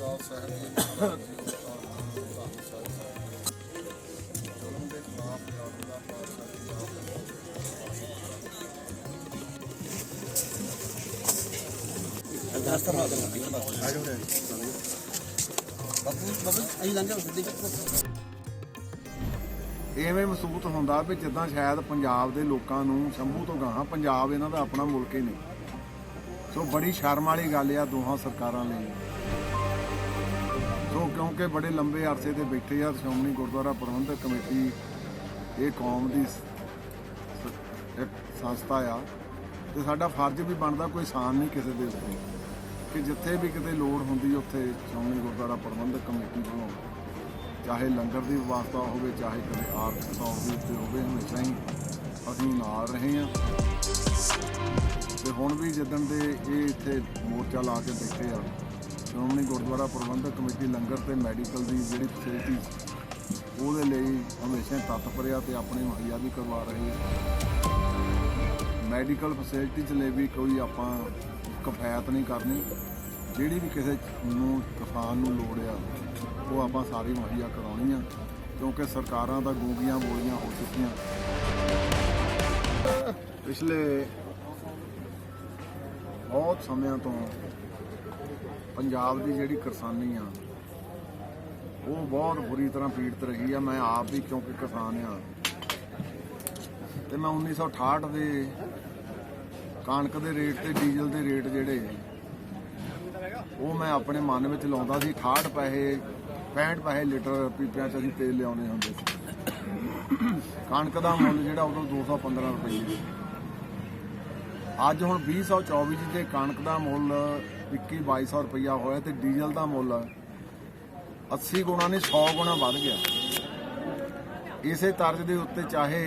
ਪੰਜਾਬ ਸਾਹਿਬ ਦੇ ਮਹਾਰਾਜ ਜੀ ਅਵਤਾਰ ਧੰਨ ਸਾਹਿਬ ਸਾਹਿਬ ਜ਼ੁਲਮ ਦੇ ਖਿਲਾਫ ਲੜਨ ਦਾ ਪਾਤਸ਼ਾਹ ਜੀ ਆਪ ਐਵੇਂ ਮਹਿਸੂਸ ਹੁੰਦਾ ਵੀ ਜਿੱਦਾਂ ਸ਼ਾਇਦ ਪੰਜਾਬ ਦੇ ਲੋਕਾਂ ਨੂੰ ਸ਼ੰਭੂ ਤੋਂ ਗਾਹਾਂ ਪੰਜਾਬ ਇਹਨਾਂ ਦਾ ਆਪਣਾ ਮੁਲਕ ਹੀ ਨਹੀਂ। ਸੋ ਬੜੀ ਸ਼ਰਮ ਵਾਲੀ ਗੱਲ ਆ ਦੋਹਾਂ ਸਰਕਾਰਾਂ ਲਈ। ਸੋ ਕਿਉਂਕਿ ਬੜੇ ਲੰਬੇ ਅਰਸੇ ਤੇ ਬੈਠੇ ਆ, ਸ਼੍ਰੋਮਣੀ ਗੁਰਦੁਆਰਾ ਪ੍ਰਬੰਧਕ ਕਮੇਟੀ, ਇਹ ਕੌਮ ਦੀ ਸ- ਇੱਕ ਸੰਸਥਾ ਆ। ਤੇ ਸਾਡਾ ਫਰਜ਼ ਵੀ ਬਣਦਾ ਕੋਈ ਸਾਨ ਨਹੀਂ ਕਿਸੇ ਦੇ ਉੱਤੇ। ਕਿ ਜਿੱਥੇ ਵੀ ਕਿਤੇ ਲੋੜ ਹੁੰਦੀ ਉੱਥੇ ਸ਼੍ਰੋਮਣੀ ਗੁਰਦੁਆਰਾ ਪ੍ਰਬੰਧਕ ਕਮੇਟੀ ਵੱਲੋਂ ਚਾਹੇ ਲੰਗਰ ਦੀ ਵਿਵਸਥਾ ਹੋਵੇ, ਚਾਹੇ ਕਦੇ ਆਰਥਿਕ ਤੌਰ ਦੇ ਉੱਤੇ ਹੋਵੇ, ਹਮੇਸ਼ਾ ਹੀ ਅਸੀਂ ਨਾਲ ਰਹੇ ਹਾਂ। ਤੇ ਹੁਣ ਵੀ ਜਿੱਦਣ ਦੇ ਇਹ ਇੱਥੇ ਮੋਰਚਾ ਲਾ ਕੇ ਬੈਠੇ ਆ ਸ਼੍ਰੋਮਣੀ ਗੁਰਦੁਆਰਾ ਪ੍ਰਬੰਧਕ ਕਮੇਟੀ ਲੰਗਰ ਤੇ ਮੈਡੀਕਲ ਦੀ ਜਿਹੜੀ ਫੈਸਿਲਿਟੀ ਉਹਦੇ ਲਈ ਹਮੇਸ਼ਾ ਤਤਪਰਿਆ ਤਤਪਰ ਆ ਤੇ ਆਪਣੇ ਮੁਹੱਈਆ ਵੀ ਕਰਵਾ ਰਹੇ ਆ ਮੈਡੀਕਲ ਫੈਸਿਲਿਟੀ ਚ ਲਈ ਵੀ ਕੋਈ ਆਪਾਂ ਕਫਾਇਤ ਨਹੀਂ ਕਰਨੀ। ਜਿਹੜੀ ਵੀ ਕਿਸੇ ਨੂੰ ਕਿਸਾਨ ਨੂੰ ਲੋੜ ਆ, ਉਹ ਆਪਾਂ ਸਾਰੀ ਮੁਹੱਈਆ ਕਰਾਉਣੀ ਆ, ਕਿਉਂਕਿ ਸਰਕਾਰਾਂ ਤਾਂ ਗੂੰਗੀਆਂ ਬੋਲੀਆਂ ਹੋ ਚੁੱਕੀਆਂ। ਪਿਛਲੇ ਬਹੁਤ ਸਮਿਆਂ ਤੋਂ ਪੰਜਾਬ ਦੀ ਜਿਹੜੀ ਕਿਸਾਨੀ ਆ, ਉਹ ਬਹੁਤ ਬੁਰੀ ਤਰ੍ਹਾਂ ਪੀੜਤ ਰਹੀ ਆ। ਮੈਂ ਆਪ ਵੀ ਕਿਉਂਕਿ ਕਿਸਾਨ ਆ। ਤੇ ਮੈਂ 1968 ਦੇ ਕਣਕ ਦੇ ਰੇਟ ਤੇ ਡੀਜ਼ਲ ਦੇ ਰੇਟ ਜਿਹੜੇ, ਉਹ ਮੈਂ ਆਪਣੇ ਮਨ ਵਿੱਚ ਲਾਉਂਦਾ ਸੀ। 68 ਪੈਸੇ 65 ਪੈਸੇ ਲੀਟਰ ਪੀਪਿਆਂ 'ਚ ਅਸੀਂ ਤੇਲ ਲਿਆਉਣੇ ਹੁੰਦੇ ਸੀ। ਕਣਕ ਦਾ ਮੁੱਲ ਜਿਹੜਾ ਉਦੋਂ 215 ਰੁਪਏ ਸੀ। ਅੱਜ ਹੁਣ 2024 ਚ ਕਣਕ ਦਾ ਮੁੱਲ 21 2200 ਰੁਪਇਆ ਹੋਇਆ ਤੇ ਡੀਜ਼ਲ ਦਾ ਮੁੱਲ 80 ਗੁਣਾ ਨਹੀਂ 100 ਗੁਣਾ ਵੱਧ ਗਿਆ। ਇਸੇ ਤਰਜ਼ ਦੇ ਉੱਤੇ ਚਾਹੇ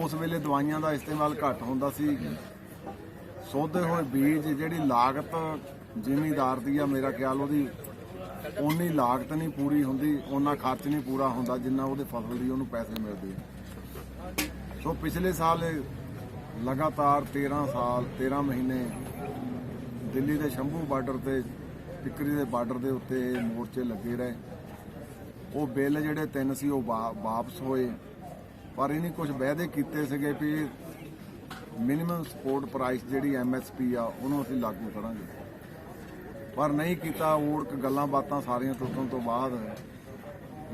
ਉਸ ਵੇਲੇ ਦਵਾਈਆਂ ਦਾ ਇਸਤੇਮਾਲ ਘੱਟ ਹੁੰਦਾ ਸੀ, ਸੋਧੇ ਹੋਏ ਬੀਜ ਜਿਹੜੀ ਲਾਗਤ ਜ਼ਿਮੀਦਾਰ ਦੀ ਆ, ਮੇਰਾ ਖਿਆਲ ਉਹਦੀ ਉਨੀ ਲਾਗਤ ਨਹੀਂ ਪੂਰੀ ਹੁੰਦੀ ਉਹਨਾਂ ਖਰਚ ਨਹੀਂ ਪੂਰਾ ਹੁੰਦਾ ਜਿੰਨਾ ਉਹਦੇ ਫਸਲ ਦੀ ਉਹਨੂੰ ਪੈਸੇ ਮਿਲਦੇ ਸੋ ਪਿਛਲੇ ਸਾਲ ਲਗਾਤਾਰ 13 ਸਾਲ 13 ਮਹੀਨੇ ਦਿੱਲੀ ਦੇ ਸ਼ੰਭੂ ਬਾਰਡਰ ਤੇ, ਟਿਕਰੀ ਦੇ ਬਾਰਡਰ ਦੇ ਉੱਤੇ ਇਹ ਮੋਰਚੇ ਲੱਗੇ ਰਹੇ। ਉਹ ਬਿੱਲ ਜਿਹੜੇ ਤਿੰਨ ਸੀ, ਉਹ ਵਾਪਸ ਹੋਏ। ਪਰ ਇਹਨੇ ਕੁਝ ਵਾਅਦੇ ਕੀਤੇ ਸੀਗੇ ਵੀ ਮਿਨੀਮਮ ਸਪੋਰਟ ਪ੍ਰਾਈਸ ਜਿਹੜੀ ਐਮਐਸਪੀ ਆ, ਉਹਨੂੰ ਅਸੀਂ ਲਾਗੂ ਕਰਾਂਗੇ। ਪਰ ਨਹੀਂ ਕੀਤਾ ਊੜਕ ਗੱਲਾਂ ਬਾਤਾਂ ਸਾਰੀਆਂ ਟੁੱਟਣ ਤੋਂ ਬਾਅਦ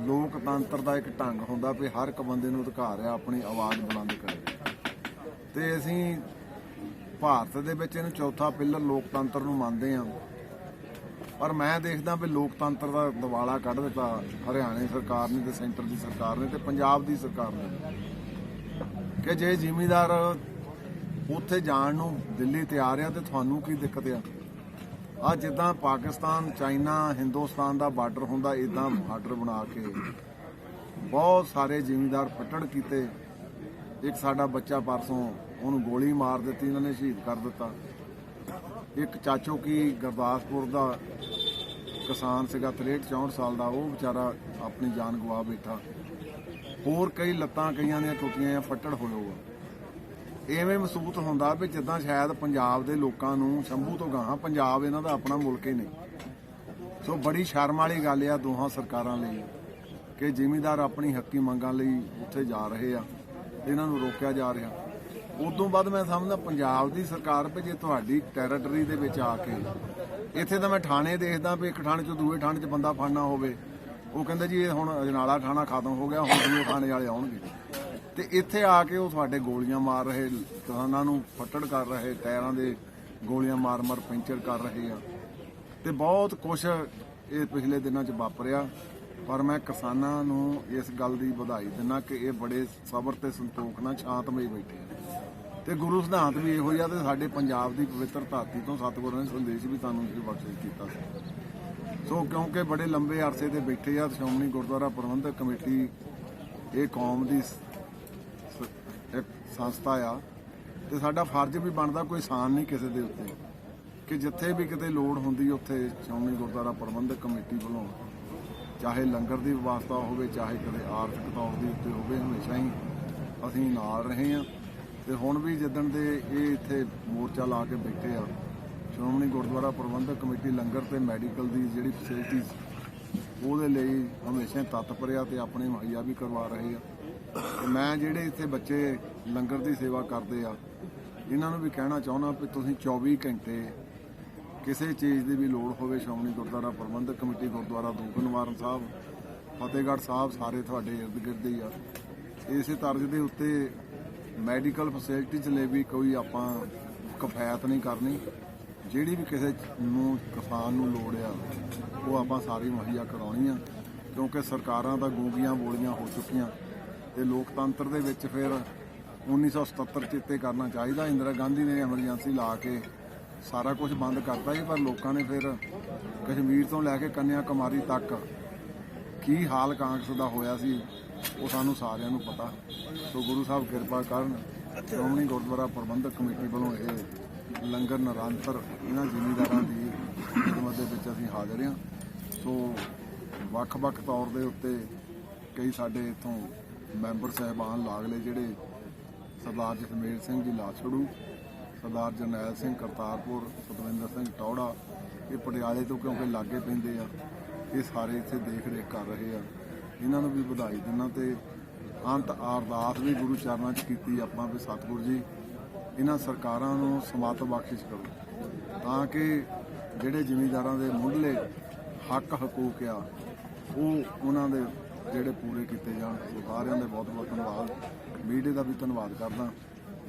ਲੋਕਤੰਤਰ ਦਾ ਇੱਕ ਢੰਗ ਹੁੰਦਾ ਵੀ ਹਰ ਇੱਕ ਬੰਦੇ ਨੂੰ ਅਧਿਕਾਰ ਆ ਆਪਣੀ ਆਵਾਜ਼ ਬੁਲੰਦ ਕਰੇ ਤੇ ਅਸੀਂ ਭਾਰਤ ਦੇ ਵਿੱਚ ਇਹਨੂੰ ਚੌਥਾ ਪਿੱਲਰ ਲੋਕਤੰਤਰ ਨੂੰ ਮੰਨਦੇ ਆ ਪਰ ਮੈਂ ਦੇਖਦਾ ਵੀ ਲੋਕਤੰਤਰ ਦਾ ਦਿਵਾਲਾ ਕੱਢ ਦਿੱਤਾ ਹਰਿਆਣੇ ਸਰਕਾਰ ਨੇ ਤੇ ਸੈਂਟਰ ਦੀ ਸਰਕਾਰ ਨੇ ਤੇ ਪੰਜਾਬ ਦੀ ਸਰਕਾਰ ਨੇ। ਕਿ ਜੇ ਜ਼ਿਮੀਦਾਰ ਉੱਥੇ ਜਾਣ ਨੂੰ ਦਿੱਲੀ ਤਿਆਰ ਆ ਤੇ ਤੁਹਾਨੂੰ ਕੀ ਦਿੱਕਤ ਆ? ਆ ਜਿੱਦਾਂ ਪਾਕਿਸਤਾਨ, ਚਾਈਨਾ, ਹਿੰਦੁਸਤਾਨ ਦਾ ਬਾਰਡਰ ਹੁੰਦਾ ਇਦਾਂ ਬਾਰਡਰ ਬਣਾ ਕੇ ਬਹੁਤ ਸਾਰੇ ਜ਼ਿਮੀਦਾਰ ਪੱਟੜ ਕੀਤੇ। ਇੱਕ ਸਾਡਾ ਬੱਚਾ ਪਰਸੋਂ ਉਹਨੂੰ ਗੋਲੀ ਮਾਰ ਦਿੱਤੀ, ਇਹਨਾਂ ਨੇ ਸ਼ਹੀਦ ਕਰ ਦਿੱਤਾ। ਇੱਕ ਚਾਚੋ ਕੀ ਗੁਰਦਾਸਪੁਰ ਦਾ ਕਿਸਾਨ ਸੀਗਾ 63 64 ਸਾਲ ਦਾ, ਉਹ ਵਿਚਾਰਾ ਆਪਣੀ ਜਾਨ ਗਵਾ ਬੈਠਾ। ਹੋਰ ਕਈ ਲੱਤਾਂ ਕਈਆਂ ਦੀਆਂ ਟੁੱਟੀਆਂ ਆ ਫੱਟੜ ਹੋਏ ਹੋਆ ਐਵੇਂ ਮਹਿਸੂਸ ਹੁੰਦਾ ਵੀ ਜਿੱਦਾਂ ਸ਼ਾਇਦ ਪੰਜਾਬ ਦੇ ਲੋਕਾਂ ਨੂੰ ਸ਼ੰਭੂ ਤੋਂ ਗਾਹਾਂ ਪੰਜਾਬ ਇਹਨਾਂ ਦਾ ਆਪਣਾ ਮੁਲਕ ਹੀ ਨਹੀਂ। ਸੋ ਬੜੀ ਸ਼ਰਮ ਵਾਲੀ ਗੱਲ ਆ ਦੋਹਾਂ ਸਰਕਾਰਾਂ ਲਈ ਕਿ ਜ਼ਿਮੀਦਾਰ ਆਪਣੀ ਹੱਕੀ ਮੰਗਾਂ ਲਈ ਉੱਥੇ ਜਾ ਰਹੇ ਆ, ਇਹਨਾਂ ਨੂੰ ਰੋਕਿਆ ਜਾ ਰਿਹਾ। ਉਸ ਤੋਂ ਬਾਅਦ ਮੈਂ ਸਮਝਦਾ ਪੰਜਾਬ ਦੀ ਸਰਕਾਰ ਵੀ ਜੇ ਤੁਹਾਡੀ ਟੈਰੀਟਰੀ ਦੇ ਵਿੱਚ ਆ ਕੇ ਇੱਥੇ ਤਾਂ ਮੈਂ ਥਾਣੇ ਦੇਖਦਾ ਵੀ ਇੱਕ ਥਾਣੇ ਚੋਂ ਦੂਏ ਥਾਣੇ 'ਚ ਬੰਦਾ ਫੜਨਾ ਹੋਵੇ। ਉਹ ਕਹਿੰਦੇ ਜੀ ਇਹ ਹੁਣ ਅਜਨਾਲਾ ਥਾਣਾ ਖਤਮ ਹੋ ਗਿਆ, ਹੁਣ ਦੂਏ ਥਾਣੇ ਵਾਲੇ ਆਉਣਗੇ। ਤੇ ਇੱਥੇ ਆ ਕੇ ਉਹ ਤੁਹਾਡੇ ਗੋਲੀਆਂ ਮਾਰ ਰਹੇ, ਕਿਸਾਨਾਂ ਨੂੰ ਫੱਟੜ ਕਰ ਰਹੇ, ਟਾਇਰਾਂ ਦੇ ਗੋਲੀਆਂ ਮਾਰ-ਮਾਰ ਪੈਂਚਰ ਕਰ ਰਹੇ ਆ। ਤੇ ਬਹੁਤ ਕੁਝ ਇਹ ਪਿਛਲੇ ਦਿਨਾਂ 'ਚ ਵਾਪਰਿਆ। ਪਰ ਮੈਂ ਕਿਸਾਨਾਂ ਨੂੰ ਇਸ ਗੱਲ ਦੀ ਵਧਾਈ ਦਿੰਦਾ ਕਿ ਇਹ ਬੜੇ ਸਬਰ ਤੇ ਸੰਤੋਖ ਨਾਲ ਸ਼ਾਂਤਮਈ ਬੈਠੇ ਆ। ਤੇ ਗੁਰੂ ਸਿਧਾਂਤ ਵੀ ਇਹੋ ਜਿਹਾ ਤੇ ਸਾਡੇ ਪੰਜਾਬ ਦੀ ਪਵਿੱਤਰ ਧਰਤੀ ਤੋਂ ਸਤਿਗੁਰਾਂ ਨੇ ਸੰਦੇਸ਼ ਵੀ ਸਾਨੂੰ ਇਹ ਬਖਸ਼ਿਸ਼ ਕੀਤਾ ਸੀ। ਸੋ ਕਿਉਂਕਿ ਬੜੇ ਲੰਬੇ ਅਰਸੇ ਤੇ ਬੈਠੇ ਆ, ਸ਼੍ਰੋਮਣੀ ਗੁਰਦੁਆਰਾ ਪ੍ਰਬੰਧਕ ਕਮੇਟੀ, ਇਹ ਕੌਮ ਦੀ ਸ- ਇੱਕ ਸੰਸਥਾ ਆ। ਤੇ ਸਾਡਾ ਫਰਜ਼ ਵੀ ਬਣਦਾ ਕੋਈ ਸਾਨ ਨਹੀਂ ਕਿਸੇ ਦੇ ਉੱਤੇ। ਕਿ ਜਿੱਥੇ ਵੀ ਕਿਤੇ ਲੋੜ ਹੁੰਦੀ ਉੱਥੇ ਸ਼੍ਰੋਮਣੀ ਗੁਰਦੁਆਰਾ ਪ੍ਰਬੰਧਕ ਕਮੇਟੀ ਵੱਲੋਂ ਚਾਹੇ ਲੰਗਰ ਦੀ ਵਿਵਸਥਾ ਹੋਵੇ, ਚਾਹੇ ਕਦੇ ਆਰਥਿਕ ਤੌਰ ਦੇ ਉੱਤੇ ਹੋਵੇ, ਹਮੇਸ਼ਾ ਹੀ ਅਸੀਂ ਨਾਲ ਰਹੇ ਹਾਂ। ਤੇ ਹੁਣ ਵੀ ਜਿੱਦਣ ਦੇ ਇਹ ਇੱਥੇ ਮੋਰਚਾ ਲਾ ਕੇ ਬੈਠੇ ਆ, ਸ਼੍ਰੋਮਣੀ ਗੁਰਦੁਆਰਾ ਪ੍ਰਬੰਧਕ ਕਮੇਟੀ ਲੰਗਰ ਤੇ ਮੈਡੀਕਲ ਦੀ ਜਿਹੜੀ ਫੈਸਿਲਿਟੀਜ਼ ਉਹਦੇ ਲਈ ਹਮੇਸ਼ਾ ਤਤਪਰ ਆ ਤੇ ਆਪਣੇ ਮੁਹੱਈਆ ਵੀ ਕਰਵਾ ਰਹੇ ਆ। ਮੈਂ ਜਿਹੜੇ ਇੱਥੇ ਬੱਚੇ ਲੰਗਰ ਦੀ ਸੇਵਾ ਕਰਦੇ ਆ, ਇਹਨਾਂ ਨੂੰ ਵੀ ਕਹਿਣਾ ਚਾਹੁੰਦਾ ਵੀ ਤੁਸੀਂ 24 ਘੰਟੇ ਕਿਸੇ ਚੀਜ਼ ਦੀ ਵੀ ਲੋੜ ਹੋਵੇ, ਸ਼੍ਰੋਮਣੀ ਗੁਰਦੁਆਰਾ ਪ੍ਰਬੰਧਕ ਕਮੇਟੀ, ਗੁਰਦੁਆਰਾ ਦੂਖਨਿਵਾਰਨ ਸਾਹਿਬ, ਫਤਿਹਗੜ੍ਹ ਸਾਹਿਬ ਸਾਰੇ ਤੁਹਾਡੇ ਇਰਦ ਗਿਰਦ ਹੀ ਆ। ਇਸੇ ਤਰਜ਼ ਦੇ ਉੱਤੇ ਮੈਡੀਕਲ ਫੈਸਿਲਿਟੀ 'ਚ ਲਈ ਵੀ ਕੋਈ ਆਪਾਂ ਕਫਾਇਤ ਨਹੀਂ ਕਰਨੀ। ਜਿਹੜੀ ਵੀ ਕਿਸੇ ਨੂੰ ਕਿਸਾਨ ਨੂੰ ਲੋੜ ਆ, ਉਹ ਆਪਾਂ ਸਾਰੀ ਮੁਹੱਈਆ ਕਰਾਉਣੀ ਆ, ਕਿਉਂਕਿ ਸਰਕਾਰਾਂ ਤਾਂ ਗੂੰਗੀਆਂ ਬੋਲੀਆਂ ਹੋ ਚੁੱਕੀਆਂ। ਤੇ ਲੋਕਤੰਤਰ ਦੇ ਵਿੱਚ ਫਿਰ 1977 ਚਿੱਤੇ ਕਰਨਾ ਚਾਹੀਦਾ। ਇੰਦਰਾ ਗਾਂਧੀ ਨੇ ਐਮਰਜੈਂਸੀ ਲਾ ਕੇ ਸਾਰਾ ਕੁਝ ਬੰਦ ਕਰਤਾ ਸੀ ਪਰ ਲੋਕਾਂ ਨੇ ਫਿਰ ਕਸ਼ਮੀਰ ਤੋਂ ਲੈ ਕੇ ਕੰਨਿਆ ਕੁਮਾਰੀ ਤੱਕ ਕੀ ਹਾਲ ਕਾਂਗਰਸ ਦਾ ਹੋਇਆ ਸੀ, ਉਹ ਸਾਨੂੰ ਸਾਰਿਆਂ ਨੂੰ ਪਤਾ। ਸੋ ਗੁਰੂ ਸਾਹਿਬ ਕਿਰਪਾ ਕਰਨ, ਸ਼੍ਰੋਮਣੀ ਗੁਰਦੁਆਰਾ ਪ੍ਰਬੰਧਕ ਕਮੇਟੀ ਵੱਲੋਂ ਇਹ ਲੰਗਰ ਨਿਰੰਤਰ ਇਹਨਾਂ ਜ਼ਿਮੀਂਦਾਰਾਂ ਦੀ ਖਿਦਮਤ ਦੇ ਵਿੱਚ ਅਸੀਂ ਹਾਜ਼ਰ ਹਾਂ। ਸੋ ਵੱਖ-ਵੱਖ ਤੌਰ ਦੇ ਉੱਤੇ ਕਈ ਸਾਡੇ ਇਥੋਂ ਮੈਂਬਰ ਸਹਿਬਾਨ ਲਾਗਲੇ ਜਿਹੜੇ ਸਰਦਾਰ ਜਸਮੇਲ ਸਿੰਘ ਜੀ ਲਾਛੜੂ ਸਰਦਾਰ ਜਰਨੈਲ ਸਿੰਘ ਕਰਤਾਰਪੁਰ ਸਤਵਿੰਦਰ ਸਿੰਘ ਟੌੜਾ, ਇਹ ਪਟਿਆਲੇ ਤੋਂ ਕਿਉਂਕਿ ਲਾਗੇ ਪੈਂਦੇ ਆ, ਇਹ ਸਾਰੇ ਇੱਥੇ ਦੇਖ ਰੇਖ ਕਰ ਰਹੇ ਆ। ਇਹਨਾਂ ਨੂੰ ਵੀ ਵਧਾਈ ਦਿੰਦਾ ਤੇ ਅੰਤ ਅਰਦਾਸ ਵੀ ਗੁਰੂ ਚਰਨਾਂ 'ਚ ਕੀਤੀ ਆਪਾਂ ਵੀ ਸਤਿਗੁਰੂ ਜੀ, ਇਹਨਾਂ ਸਰਕਾਰਾਂ ਨੂੰ ਸਮਤ ਬਖਸ਼ਿਸ਼ ਕਰੋ, ਤਾਂ ਕਿ ਜਿਹੜੇ ਜ਼ਿਮੀਂਦਾਰਾਂ ਦੇ ਮੁੱਢਲੇ ਹੱਕ ਹਕੂਕ ਆ, ਉਹ ਉਹਨਾਂ ਦੇ ਜਿਹੜੇ ਪੂਰੇ ਕੀਤੇ ਜਾਣ। ਸਾਰਿਆਂ ਦੇ ਬਹੁਤ ਬਹੁਤ ਧੰਨਵਾਦ। ਮੀਡੀਆ ਦਾ ਵੀ ਧੰਨਵਾਦ ਕਰਦਾ।